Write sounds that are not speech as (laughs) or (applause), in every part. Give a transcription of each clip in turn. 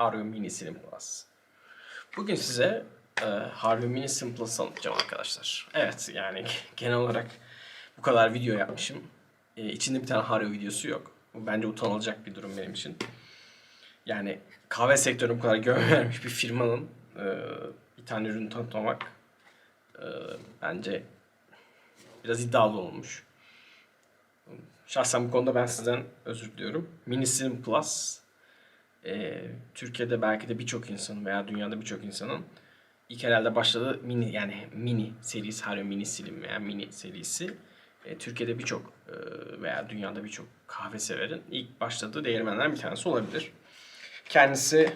Hario Mini Slim Plus. Bugün size e, Hario Mini Slim Plus anlatacağım arkadaşlar. Evet yani (laughs) genel olarak bu kadar video yapmışım. E, içinde bir tane Hario videosu yok. Bu bence utanılacak bir durum benim için. Yani kahve sektörüne bu kadar (laughs) vermiş bir firmanın e, bir tane ürün tanıtmamak e, bence biraz iddialı olmuş. Şahsen bu konuda ben sizden özür diliyorum. Mini Slim Plus e, Türkiye'de belki de birçok insanın veya dünyada birçok insanın ilk herhalde başladığı mini yani mini serisi Hario Mini Slim veya mini serisi e, Türkiye'de birçok e, veya dünyada birçok kahve severin ilk başladığı değirmenler bir tanesi olabilir. Kendisi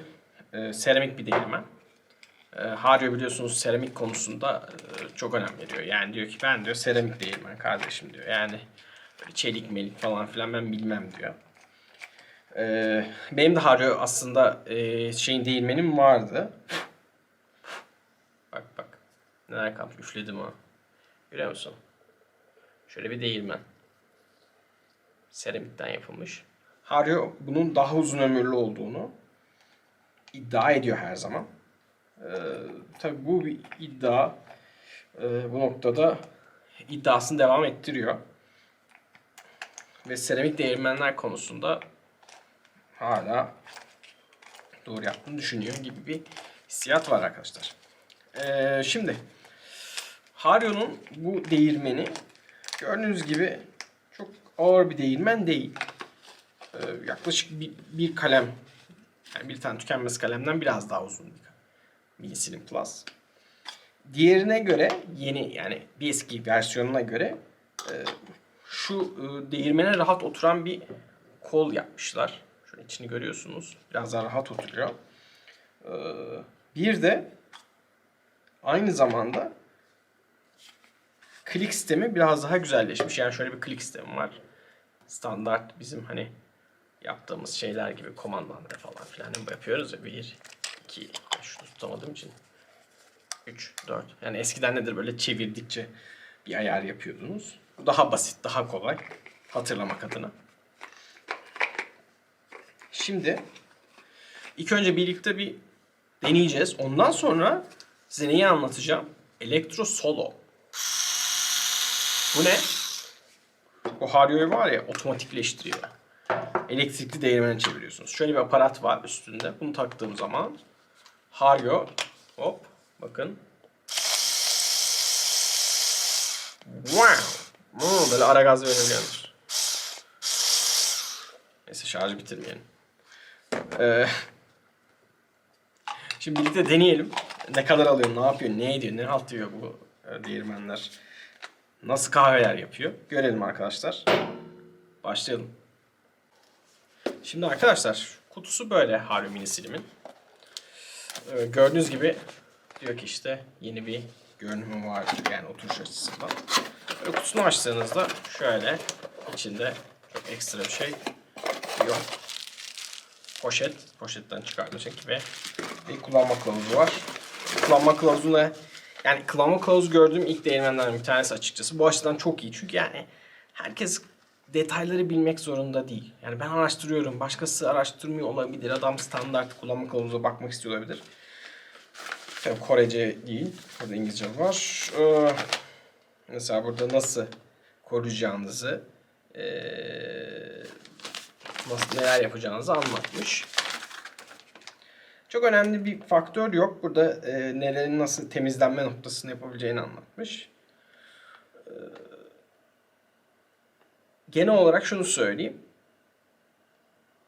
e, seramik bir değirmen. E, Hario biliyorsunuz seramik konusunda e, çok önem veriyor. Yani diyor ki ben diyor seramik değirmen kardeşim diyor. Yani çelik melik falan filan ben bilmem diyor. E, benim de Hario aslında e, şeyin değirmenim vardı. Bak bak. Neler kalmış üfledim ha. Görüyor musun? Şöyle bir değirmen. Seramikten yapılmış. Hario bunun daha uzun ömürlü olduğunu iddia ediyor her zaman. Ee, tabii bu bir iddia. Ee, bu noktada iddiasını devam ettiriyor. Ve seramik değirmenler konusunda hala doğru yaptığını düşünüyor gibi bir hissiyat var arkadaşlar. Ee, şimdi Hario'nun bu değirmeni gördüğünüz gibi çok ağır bir değirmen değil. Ee, yaklaşık bir, bir kalem yani bir tane tükenmez kalemden biraz daha uzun bir Mini Slim Plus. Diğerine göre yeni yani bir eski versiyonuna göre e, şu e, değirmene rahat oturan bir kol yapmışlar. Şöyle içini görüyorsunuz. Biraz daha rahat oturuyor. E, bir de aynı zamanda klik sistemi biraz daha güzelleşmiş. Yani şöyle bir klik sistemi var. Standart bizim hani yaptığımız şeyler gibi komandanları falan filan yapıyoruz ya. 1, 2, şunu tutamadığım için 3, 4. Yani eskiden nedir böyle çevirdikçe bir ayar yapıyordunuz. Bu daha basit, daha kolay hatırlamak adına. Şimdi ilk önce birlikte bir deneyeceğiz. Ondan sonra size neyi anlatacağım? Elektro Solo. Bu ne? Bu Hario'yu var ya otomatikleştiriyor. Elektrikli değirmeni çeviriyorsunuz. Şöyle bir aparat var üstünde. Bunu taktığım zaman Hario hop bakın. Wow. Hmm, böyle ara gaz verebiliyorsunuz. Neyse şarjı bitirmeyelim. Ee, şimdi birlikte deneyelim. Ne kadar alıyor, ne yapıyor, ne ediyor, ne halt diyor bu değirmenler. Nasıl kahveler yapıyor. Görelim arkadaşlar. Başlayalım. Şimdi arkadaşlar kutusu böyle Hario Mini Slim'in. Ee, gördüğünüz gibi diyor ki işte yeni bir görünümü var yani oturuş açısından. Böyle kutusunu açtığınızda şöyle içinde çok ekstra bir şey yok. Poşet, poşetten çıkartacak ve bir kullanma kılavuzu var. Kullanma kılavuzuna yani kullanma kılavuzu gördüğüm ilk değirmenlerden bir tanesi açıkçası. Bu açıdan çok iyi çünkü yani herkes detayları bilmek zorunda değil. Yani ben araştırıyorum, başkası araştırmıyor olabilir. Adam standart kullanma kılavuzuna bakmak istiyor olabilir. Tabii Korece değil, burada İngilizce var. Ee, mesela burada nasıl koruyacağınızı, ee, nasıl neler yapacağınızı anlatmış. Çok önemli bir faktör yok. Burada e, nelerin nasıl temizlenme noktasını yapabileceğini anlatmış. E, genel olarak şunu söyleyeyim.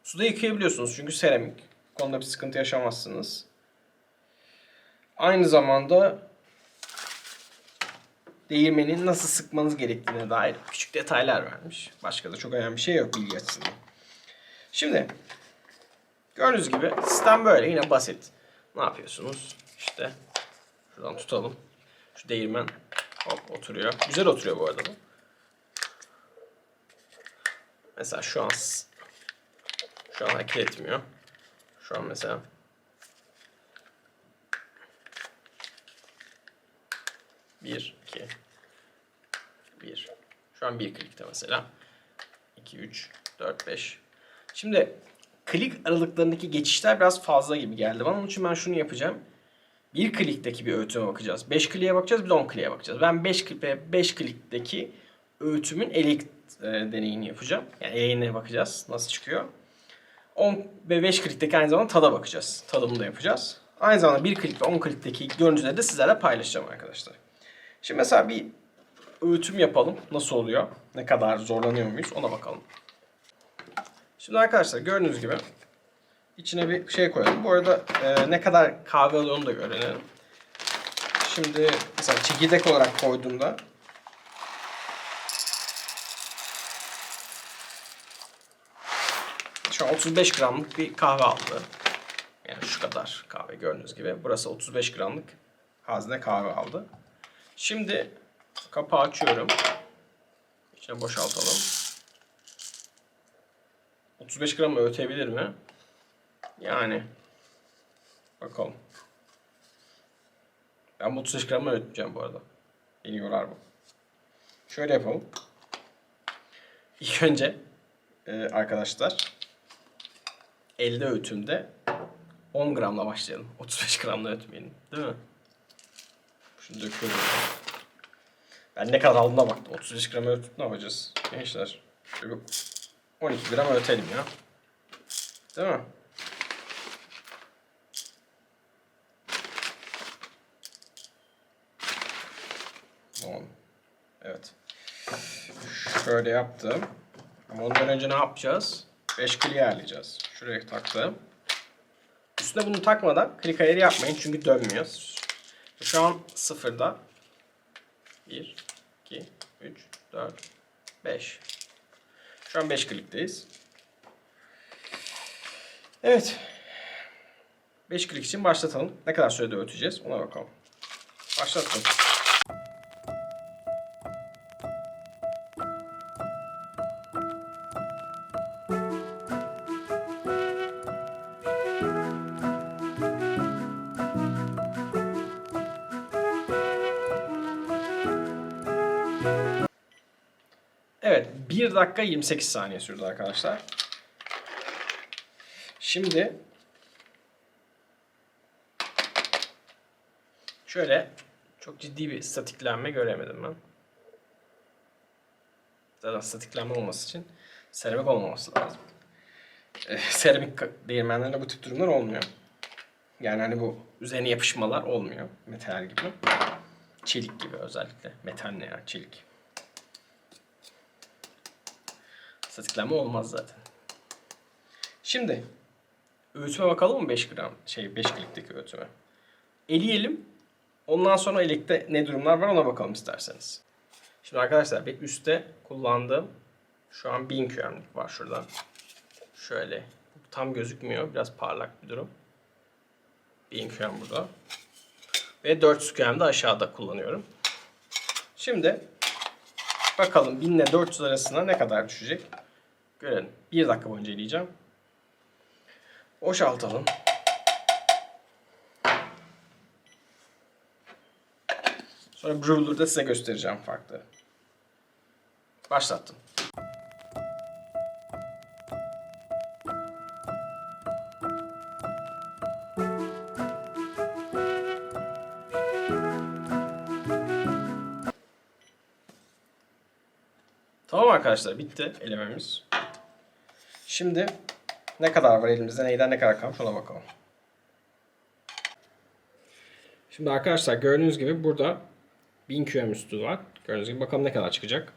Suda yıkayabiliyorsunuz çünkü seramik. Konuda bir sıkıntı yaşamazsınız. Aynı zamanda değirmenin nasıl sıkmanız gerektiğine dair küçük detaylar vermiş. Başka da çok önemli bir şey yok bilgi açısından. Şimdi gördüğünüz gibi sistem böyle yine basit. Ne yapıyorsunuz? İşte şuradan tutalım. Şu değirmen hop oturuyor. Güzel oturuyor bu arada bu. Mesela şu an şu an hareket etmiyor. Şu an mesela bir, iki, bir. Şu an bir klikte mesela. 2, 3, 4, 5. Şimdi klik aralıklarındaki geçişler biraz fazla gibi geldi bana. Onun için ben şunu yapacağım. Bir klikteki bir öğütüme bakacağız. 5 kliğe bakacağız, bir de 10 kliğe bakacağız. Ben 5 klik ve 5 klikteki öğütümün elek e, deneyini yapacağım. Yani eleğine bakacağız. Nasıl çıkıyor. 10 ve 5 klikteki aynı zamanda tada bakacağız. Tadımı da yapacağız. Aynı zamanda 1 klik ve 10 klikteki görüntüleri de sizlerle paylaşacağım arkadaşlar. Şimdi mesela bir öğütüm yapalım. Nasıl oluyor? Ne kadar zorlanıyor muyuz? Ona bakalım. Şimdi arkadaşlar gördüğünüz gibi içine bir şey koyalım. Bu arada e, ne kadar kahve onu da öğrenelim. Şimdi mesela çekirdek olarak koyduğumda şu an 35 gramlık bir kahve aldı. Yani şu kadar kahve gördüğünüz gibi. Burası 35 gramlık hazne kahve aldı. Şimdi kapağı açıyorum. İçine boşaltalım. 35 gram ötebilir mi? Yani. Bakalım. Ben bu 35 gramı öğütmeyeceğim bu arada. Beni yorar bu. Şöyle yapalım. İlk önce e, arkadaşlar elde öğütümde 10 gramla başlayalım. 35 gramla öğütmeyelim. Değil mi? Şunu döküyorum. Ben ne kadar aldığına baktım. 35 gram öğütüp ne yapacağız? Gençler. Şöyle 12 gram öğütelim ya. Değil mi? Tamam. Evet. Şöyle yaptım. Ama ondan önce ne yapacağız? 5 kliği ayarlayacağız. Şuraya taktım. Üstüne bunu takmadan klik ayarı yapmayın çünkü dönmüyor. Şu an sıfırda. 1, 2, 3, 4, 5. Şu an 5 klikteyiz. Evet. 5 klik için başlatalım. Ne kadar sürede öteceğiz ona bakalım. Başlattım. 1 dakika 28 saniye sürdü arkadaşlar. Şimdi şöyle çok ciddi bir statiklenme göremedim ben. Zaten statiklenme olması için seramik olmaması lazım. Ee, (laughs) seramik değirmenlerinde bu tip durumlar olmuyor. Yani hani bu üzerine yapışmalar olmuyor. Metal gibi. Çelik gibi özellikle. Metal ne ya? Çelik. Statiklenme olmaz zaten. Şimdi öğütüme bakalım mı 5 gram şey 5 klikteki öğütüme. Eleyelim. Ondan sonra elekte ne durumlar var ona bakalım isterseniz. Şimdi arkadaşlar bir üstte kullandığım şu an 1000 QM'lik var şurada. Şöyle tam gözükmüyor. Biraz parlak bir durum. 1000 QM burada. Ve 400 QM de aşağıda kullanıyorum. Şimdi bakalım 1000 ile 400 arasında ne kadar düşecek? Görelim. 1 dakika boyunca eleyeceğim. Boşaltalım. Sonra Brewler'da size göstereceğim farklı. Başlattım. Tamam arkadaşlar bitti elememiz. Şimdi ne kadar var elimizde, neyden ne kadar kalmış ona bakalım. Şimdi arkadaşlar gördüğünüz gibi burada 1000 QM üstü var. Gördüğünüz gibi bakalım ne kadar çıkacak.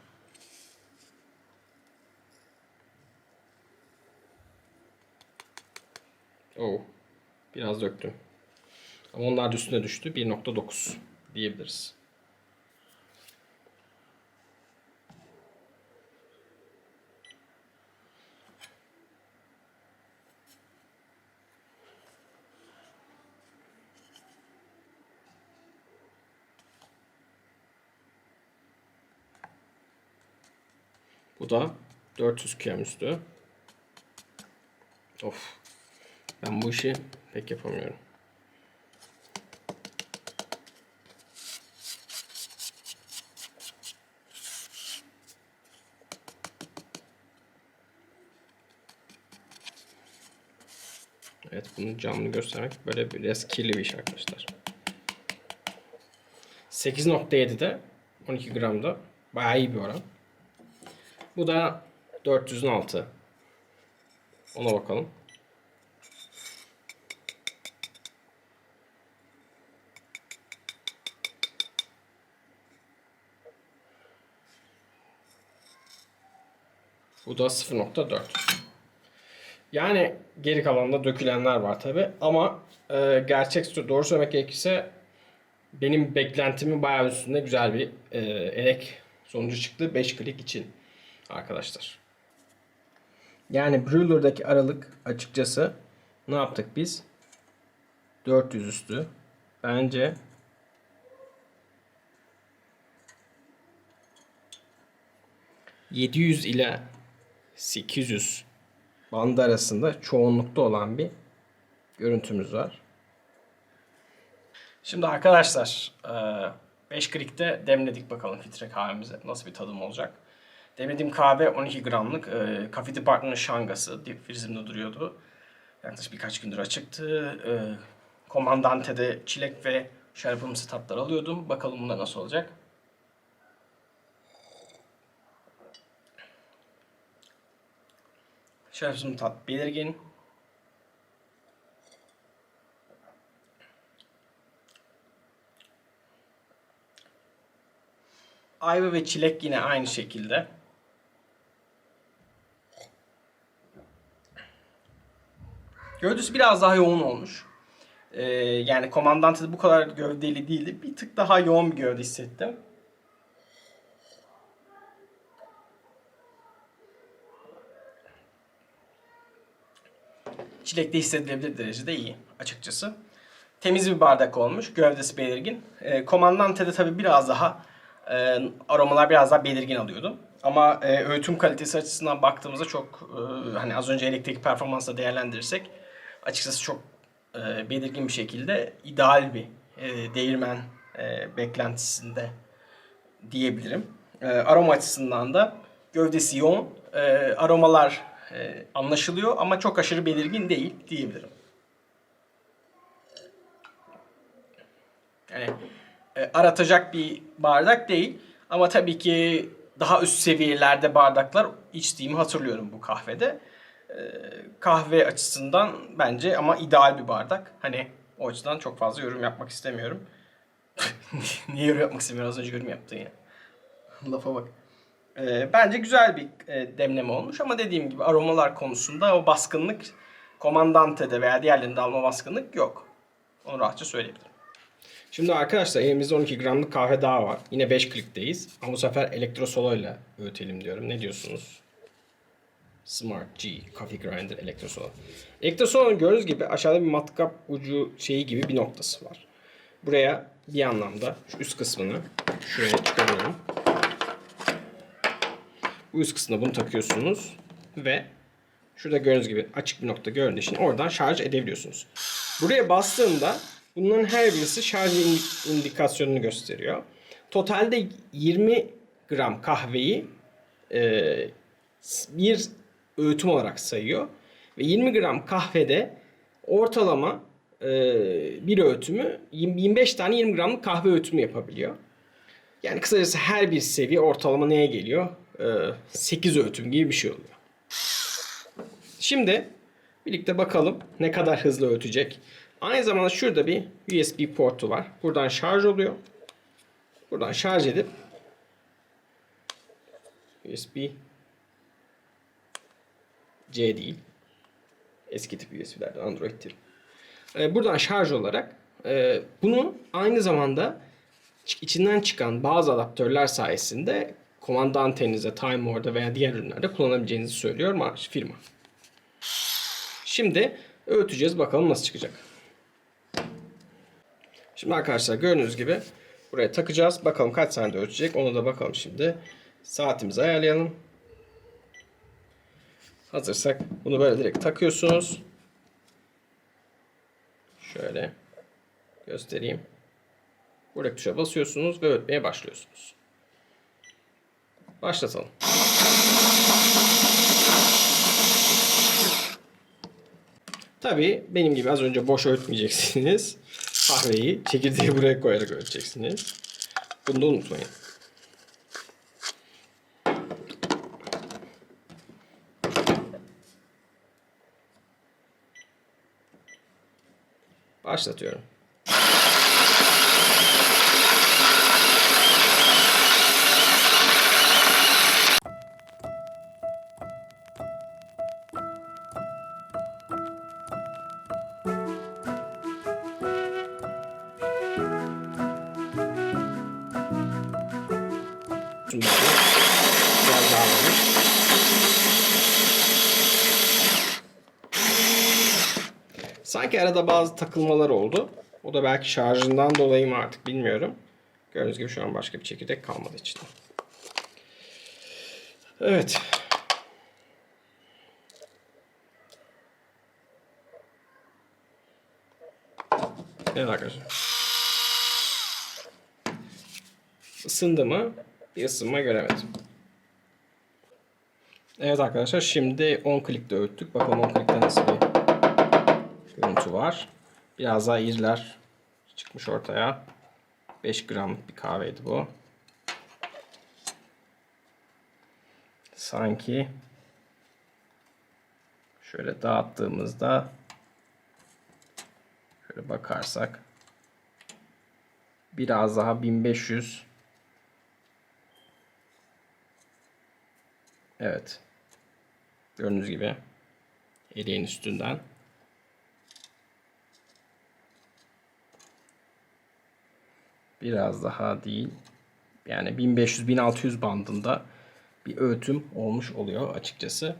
Oo, biraz döktüm. Ama onlar da üstüne düştü. 1.9 diyebiliriz. burada. 400 km üstü. Of. Ben bu işi pek yapamıyorum. Evet bunu canlı göstermek böyle biraz kirli bir iş arkadaşlar. 8.7'de 12 gramda bayağı iyi bir oran. Bu da 400'ün altı. Ona bakalım. Bu da 0.4. Yani geri kalanında dökülenler var tabi ama e, gerçek doğru söylemek gerekirse benim beklentimin bayağı üstünde güzel bir e, elek sonucu çıktı 5 klik için arkadaşlar. Yani Brewler'daki aralık açıkçası ne yaptık biz? 400 üstü. Bence ...700 ile 800 bandı arasında çoğunlukta olan bir görüntümüz var. Şimdi arkadaşlar 5 krikte demledik bakalım filtre kahvemize. Nasıl bir tadım olacak. Demlediğim kahve 12 gramlık. E, Coffee Department'ın şangası. Dip frizimde duruyordu. Yaklaşık birkaç gündür açıktı. E, Komandante'de çilek ve şarapımsı tatlar alıyordum. Bakalım bunda nasıl olacak. Şarapsız tat belirgin. Ayva ve çilek yine aynı şekilde. Gövdesi biraz daha yoğun olmuş. Ee, yani komandante bu kadar gövdeli değildi. Bir tık daha yoğun bir gövde hissettim. Çilekte hissedilebilir derecede iyi açıkçası. Temiz bir bardak olmuş. Gövdesi belirgin. E, Comandante'de tabii biraz daha e, aromalar biraz daha belirgin alıyordum. Ama e, öğütüm kalitesi açısından baktığımızda çok e, hani az önce elektrik performansla değerlendirirsek açıkçası çok e, belirgin bir şekilde ideal bir e, değirmen e, beklentisinde diyebilirim. E, aroma açısından da gövdesi yoğun. E, aromalar e, anlaşılıyor ama çok aşırı belirgin değil diyebilirim. Yani e, aratacak bir bardak değil ama tabii ki daha üst seviyelerde bardaklar içtiğimi hatırlıyorum bu kahvede. Kahve açısından bence ama ideal bir bardak. Hani o açıdan çok fazla yorum yapmak istemiyorum. (laughs) Niye yorum yapmak istemiyorum? Az önce yorum yaptın ya. (laughs) Lafa bak. E, bence güzel bir e, demleme olmuş ama dediğim gibi aromalar konusunda o baskınlık Comandante'de veya diğerlerinde alma baskınlık yok. Onu rahatça söyleyebilirim. Şimdi arkadaşlar elimizde 12 gramlık kahve daha var. Yine 5 klikteyiz. Ama bu sefer elektrosolo ile öğütelim diyorum. Ne diyorsunuz? Smart G Coffee Grinder Elektrosolo. Elektrosolo'nun gördüğünüz gibi aşağıda bir matkap ucu şeyi gibi bir noktası var. Buraya bir anlamda şu üst kısmını şuraya çıkarıyorum. Bu üst kısmına bunu takıyorsunuz ve şurada gördüğünüz gibi açık bir nokta gördüğünüz için oradan şarj edebiliyorsunuz. Buraya bastığımda bunların her birisi şarj indikasyonunu gösteriyor. Totalde 20 gram kahveyi e, bir öğütüm olarak sayıyor. Ve 20 gram kahvede ortalama e, bir öğütümü 25 tane 20 gramlık kahve öğütümü yapabiliyor. Yani kısacası her bir seviye ortalama neye geliyor? 8 öğütüm gibi bir şey oluyor. Şimdi birlikte bakalım ne kadar hızlı öğütecek. Aynı zamanda şurada bir USB portu var. Buradan şarj oluyor. Buradan şarj edip USB C değil. Eski tip USB'lerden Android'tir. Buradan şarj olarak bunu aynı zamanda içinden çıkan bazı adaptörler sayesinde komanda anteninize, Time War'da veya diğer ürünlerde kullanabileceğinizi söylüyor firma. Şimdi öğüteceğiz bakalım nasıl çıkacak. Şimdi arkadaşlar gördüğünüz gibi buraya takacağız. Bakalım kaç saniyede ölçecek. Onu da bakalım şimdi. Saatimizi ayarlayalım. Hazırsak bunu böyle direkt takıyorsunuz. Şöyle göstereyim. Buradaki tuşa basıyorsunuz ve ötmeye başlıyorsunuz. Başlatalım. Tabii benim gibi az önce boş öğütmeyeceksiniz. Kahveyi çekirdeği buraya koyarak öğüteceksiniz. Bunu da unutmayın. Başlatıyorum. Sanki arada bazı takılmalar oldu. O da belki şarjından dolayı mı artık bilmiyorum. Gördüğünüz gibi şu an başka bir çekirdek kalmadı içinde. Evet. Evet arkadaşlar. Isındı mı? Bir ısınma göremedim. Evet arkadaşlar şimdi 10 klikte öğüttük. Bakalım 10 klikte nasıl bir görüntü var. Biraz daha iriler çıkmış ortaya. 5 gramlık bir kahveydi bu. Sanki şöyle dağıttığımızda şöyle bakarsak biraz daha 1500 Evet. Gördüğünüz gibi eriğin üstünden biraz daha değil. Yani 1500-1600 bandında bir öğütüm olmuş oluyor açıkçası.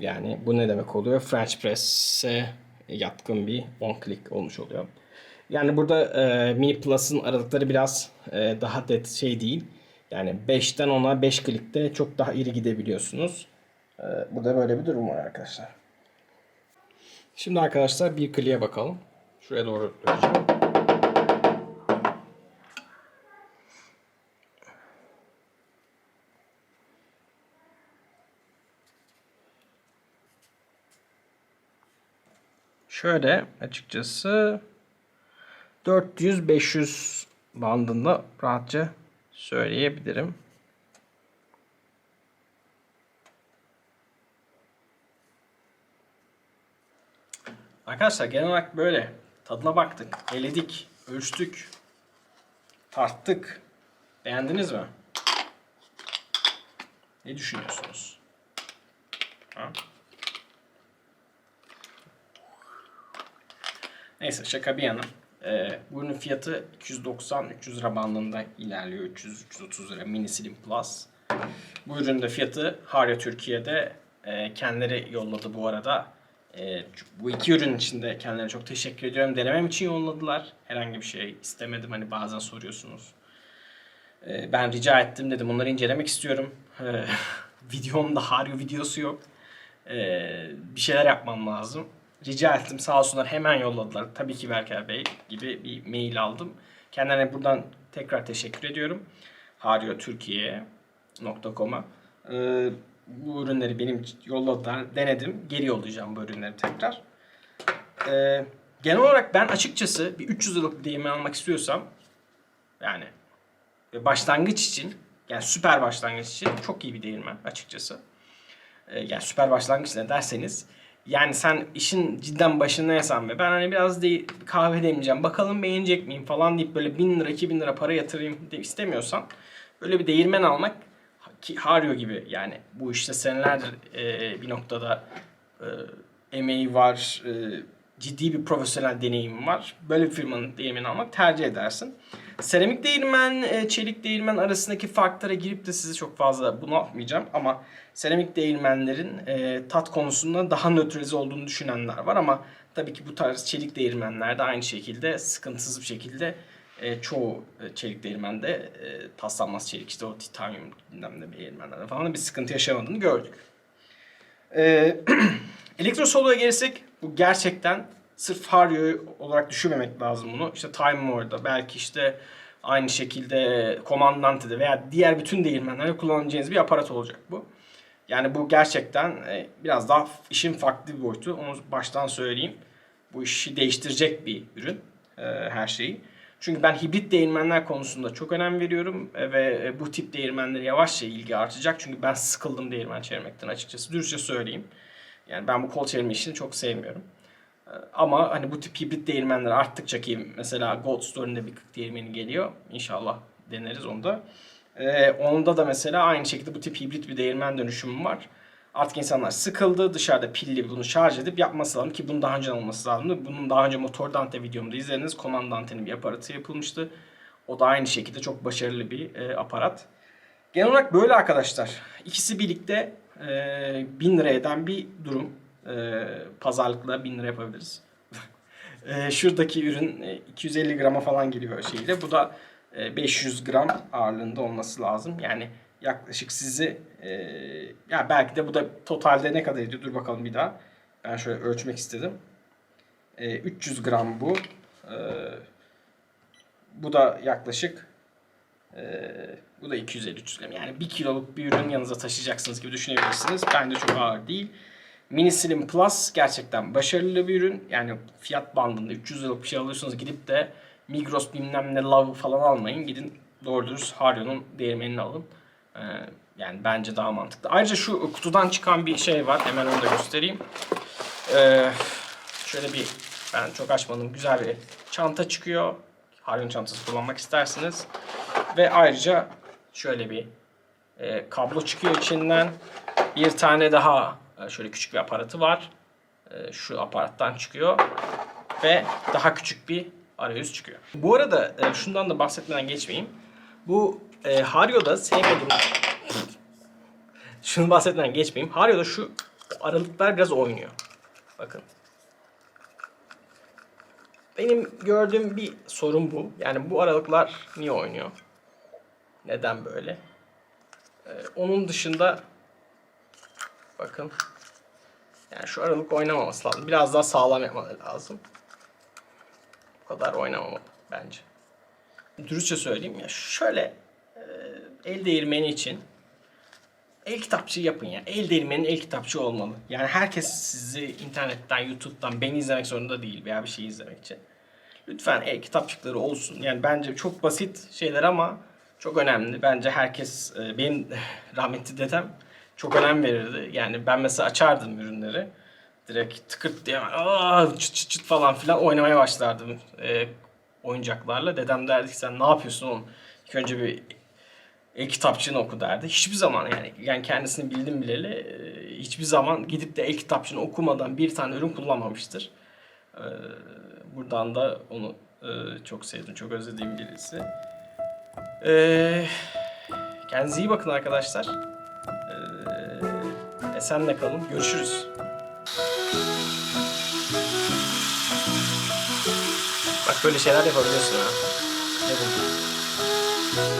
Yani bu ne demek oluyor? French press'e yatkın bir on click olmuş oluyor. Yani burada e, Mini Plus'ın aralıkları biraz e, daha det şey değil. Yani 5'ten 10'a 5 klikte çok daha iri gidebiliyorsunuz. E, burada böyle bir durum var arkadaşlar. Şimdi arkadaşlar bir kliğe bakalım. Şuraya doğru döneceğim. Şöyle açıkçası 400-500 bandında rahatça söyleyebilirim. Arkadaşlar genel olarak böyle tadına baktık, eledik, ölçtük, tarttık. Beğendiniz mi? Ne düşünüyorsunuz? Ha? Neyse şaka bir yana. Ee, bu ürünün fiyatı 290-300 lira bandında ilerliyor. 300-330 lira mini slim plus. Bu ürünün de fiyatı Harya Türkiye'de e, kendileri yolladı bu arada. E, bu iki ürün için de kendilerine çok teşekkür ediyorum. Denemem için yolladılar. Herhangi bir şey istemedim. Hani bazen soruyorsunuz. E, ben rica ettim dedim. Onları incelemek istiyorum. E, (laughs) videomda Haryo videosu yok. E, bir şeyler yapmam lazım. Rica ettim sağ olsunlar hemen yolladılar. Tabii ki Berker Bey gibi bir mail aldım. Kendilerine buradan tekrar teşekkür ediyorum. haryotürkiye.com'a ee, Bu ürünleri benim yolladılar. Denedim. Geri yollayacağım bu ürünleri tekrar. Ee, genel olarak ben açıkçası bir 300 liralık bir değirmen almak istiyorsam yani başlangıç için yani süper başlangıç için çok iyi bir değirmen açıkçası. Ee, yani süper başlangıç ne derseniz yani sen işin cidden başındaysan ve ben hani biraz de kahve demeyeceğim bakalım beğenecek miyim falan deyip böyle 1000 lira 2000 lira para yatırayım de istemiyorsan böyle bir değirmen almak ki Hario gibi yani bu işte senelerdir e, bir noktada e, emeği var, e, ciddi bir profesyonel deneyim var. Böyle bir firmanın değirmeni almak tercih edersin. Seramik değirmen, e, çelik değirmen arasındaki farklara girip de sizi çok fazla bunaltmayacağım ama seramik değirmenlerin e, tat konusunda daha nötralize olduğunu düşünenler var ama tabii ki bu tarz çelik değirmenlerde aynı şekilde sıkıntısız bir şekilde e, çoğu çelik değirmende e, paslanmaz çelik işte o titanyum bilmem ne değirmenlerde falan da bir sıkıntı yaşamadığını gördük. E, (clears throat) Elektrosolo'ya gelirsek bu gerçekten sırf Hario olarak düşünmemek lazım bunu. İşte Time War'da belki işte aynı şekilde Comandante'de veya diğer bütün değirmenlerde kullanacağınız bir aparat olacak bu. Yani bu gerçekten e, biraz daha işin farklı bir boyutu. Onu baştan söyleyeyim. bu işi değiştirecek bir ürün e, her şeyi. Çünkü ben hibrit değirmenler konusunda çok önem veriyorum e, ve bu tip değirmenlere yavaşça ilgi artacak. Çünkü ben sıkıldım değirmen çevirmekten açıkçası. Dürüstçe söyleyeyim. Yani ben bu kol çevirme işini çok sevmiyorum. E, Ama hani bu tip hibrit değirmenler arttıkça ki mesela Gold Store'un da bir 40 değirmeni geliyor. İnşallah deneriz onu da. Ee, onda da mesela aynı şekilde bu tip hibrit bir değirmen dönüşümü var. Artık insanlar sıkıldı. Dışarıda pilli bunu şarj edip yapması lazım ki bunun daha önce olması lazımdı. Bunun daha önce Motor Dante videomda izlediniz. Command Dante'nin bir aparatı yapılmıştı. O da aynı şekilde çok başarılı bir e, aparat. Genel olarak böyle arkadaşlar. İkisi birlikte e, 1000 lira eden bir durum. E, pazarlıkla 1000 lira yapabiliriz. (laughs) E, şuradaki ürün e, 250 grama falan geliyor şeyle. Bu da e, 500 gram ağırlığında olması lazım. Yani yaklaşık sizi e, ya belki de bu da totalde ne kadar ediyor? Dur bakalım bir daha. Ben şöyle ölçmek istedim. E, 300 gram bu. E, bu da yaklaşık e, bu da 250-300 gram. Yani 1 kiloluk bir ürün yanınıza taşıyacaksınız gibi düşünebilirsiniz. Bence çok ağır değil. Mini Slim Plus gerçekten başarılı bir ürün. Yani fiyat bandında 300 liralık bir şey alıyorsanız gidip de Migros bilmem ne Love falan almayın. Gidin doğru dürüst Hario'nun değirmenini alın. Ee, yani bence daha mantıklı. Ayrıca şu kutudan çıkan bir şey var. Hemen onu da göstereyim. Ee, şöyle bir ben çok açmadım. Güzel bir çanta çıkıyor. Hario'nun çantası kullanmak istersiniz. Ve ayrıca şöyle bir e, kablo çıkıyor içinden. Bir tane daha e, şöyle küçük bir aparatı var. E, şu aparattan çıkıyor. Ve daha küçük bir arayüz çıkıyor. Bu arada e, şundan da bahsetmeden geçmeyeyim. Bu e, Hario'da sevmediğim... Şunu bahsetmeden geçmeyeyim. Hario'da şu aralıklar biraz oynuyor. Bakın. Benim gördüğüm bir sorun bu. Yani bu aralıklar niye oynuyor? Neden böyle? Ee, onun dışında bakın yani şu aralık oynamaması lazım. Biraz daha sağlam yapmaları lazım. Bu kadar oynamamalı bence. Dürüstçe söyleyeyim ya şöyle e, el değirmeni için el kitapçı yapın ya. El değirmenin el kitapçı olmalı. Yani herkes sizi internetten, YouTube'dan beni izlemek zorunda değil veya bir şey izlemek için. Lütfen el kitapçıkları olsun. Yani bence çok basit şeyler ama çok önemli. Bence herkes, e, benim (laughs) rahmetli dedem çok önem verirdi. Yani ben mesela açardım ürünleri. Direkt tıkırt diye aa, çıt çıt çıt falan filan oynamaya başlardım e, oyuncaklarla. Dedem derdi ki sen ne yapıyorsun oğlum? İlk önce bir el kitapçığını oku derdi. Hiçbir zaman yani yani kendisini bildim bileli e, hiçbir zaman gidip de el kitapçığını okumadan bir tane ürün kullanmamıştır. E, buradan da onu e, çok sevdim, çok özlediğim birisi. E, kendinize iyi bakın arkadaşlar. E, esenle kalın. Görüşürüz. Bak böyle şeyler yapabiliyorsun ha. Ne buldun?